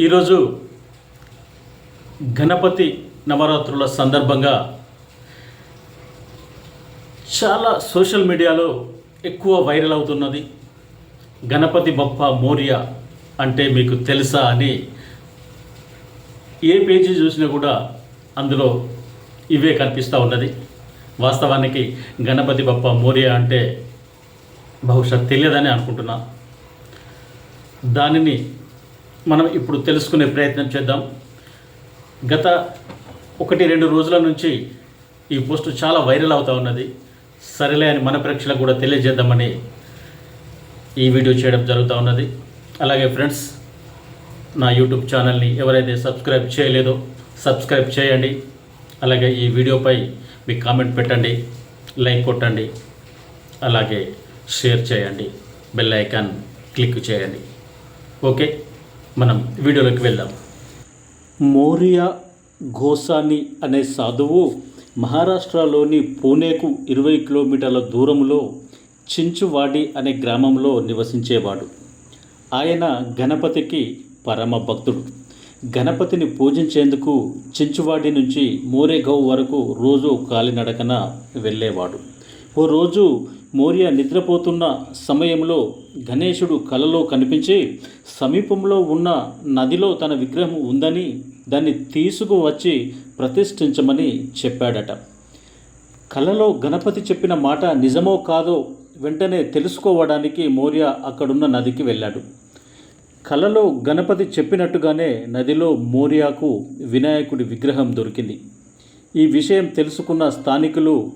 ఈరోజు గణపతి నవరాత్రుల సందర్భంగా చాలా సోషల్ మీడియాలో ఎక్కువ వైరల్ అవుతున్నది. గణపతి బప్ప మోరియా అంటే మీకు తెలుసా అని ఏ పేజీ చూసినా కూడా అందులో ఇవే కనిపిస్తూ ఉన్నది. వాస్తవానికి గణపతి బప్ప మోరియా అంటే బహుశా తెలియదని అనుకుంటున్నా. దానిని మనం ఇప్పుడు తెలుసుకునే ప్రయత్నం చేద్దాం. గత ఒకటి రెండు రోజుల నుంచి ఈ పోస్ట్ చాలా వైరల్ అవుతూ ఉన్నది. సరేలే అని మన ప్రేక్షలకు కూడా తెలియజేద్దామని ఈ వీడియో చేయడం జరుగుతూ ఉన్నది. అలాగే ఫ్రెండ్స్ నా యూట్యూబ్ ఛానల్ని ఎవరైతే సబ్స్క్రైబ్ చేయలేదో సబ్స్క్రైబ్ చేయండి. అలాగే ఈ వీడియోపై మీ కామెంట్ పెట్టండి లైక్ కొట్టండి అలాగే షేర్ చేయండి. బెల్ ఐకాన్ క్లిక్ చేయండి. ఓకే? మనం వీడియోలోకి వెళ్దాం. మోరియా గోసాని అనే సాధువు మహారాష్ట్రలోని పూణేకు ఇరవై కిలోమీటర్ల దూరంలో చించువాడి అనే గ్రామంలో నివసించేవాడు. ఆయన గణపతికి పరమ భక్తుడు. గణపతిని పూజించేందుకు చించువాడి నుంచి మోరేగౌ వరకు రోజు కాలినడకన వెళ్ళేవాడు. ఓ రోజు మోరియా నిద్రపోతున్న సమయంలో గణేశుడు కలలో కనిపించి సమీపంలో ఉన్న నదిలో తన విగ్రహం ఉందని దాన్ని తీసుకువచ్చి ప్రతిష్ఠించమని చెప్పాడట. కలలో గణపతి చెప్పిన మాట నిజమో కాదో వెంటనే తెలుసుకోవడానికి మోరియా అక్కడున్న నదికి వెళ్ళాడు. కలలో గణపతి చెప్పినట్టుగానే నదిలో మోరియాకు వినాయకుడి విగ్రహం దొరికింది. ఈ విషయం తెలుసుకున్న స్థానికులు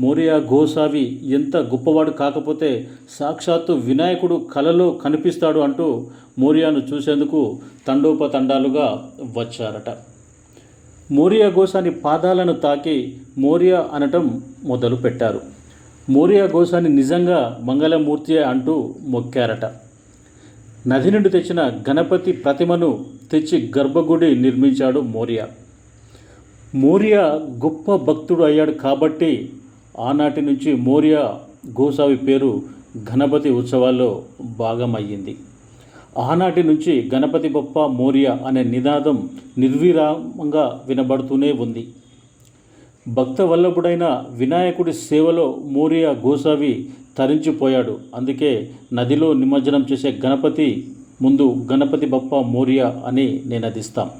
మోరియా గోసావి ఎంత గొప్పవాడు కాకపోతే సాక్షాత్తు వినాయకుడు కలలో కనిపిస్తాడు అంటూ మోరియాను చూసేందుకు తండోపతండాలుగా వచ్చారట. మోరియా గోసాని పాదాలను తాకి మోరియా అనటం మొదలు పెట్టారు మోరియా గోసాని నిజంగా మంగళమూర్తి అంటూ మొక్కారట. నది నుండి తెచ్చిన గణపతి ప్రతిమను తెచ్చి గర్భగుడి నిర్మించాడు మోరియా. మోరియా గొప్ప భక్తుడు అయ్యాడు కాబట్టి ఆనాటి నుంచి మోరియా గోసావి పేరు గణపతి ఉత్సవాల్లో భాగమయ్యింది. ఆనాటి నుంచి గణపతి బొప్ప మోరియా అనే నినాదం నిర్విరామంగా వినబడుతూనే ఉంది. భక్త వల్లభుడైన వినాయకుడి సేవలో మోరియా గోసావి తరించిపోయాడు. అందుకే నదిలో నిమజ్జనం చేసే గణపతి ముందు గణపతి బప్ప మోరియా అని నినదిస్తాం.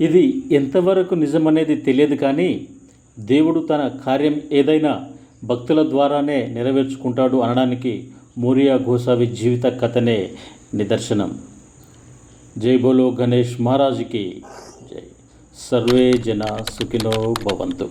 ఇది ఎంతవరకు నిజమనేది తెలియదు కానీ దేవుడు తన కార్యం ఏదైనా భక్తుల ద్వారానే నెరవేర్చుకుంటాడు అనడానికి మోరియా గోసావి జీవిత కథనే నిదర్శనం. జై బోలో గణేష్ మహారాజుకి జై. సర్వే జన సుఖినో భవంతు.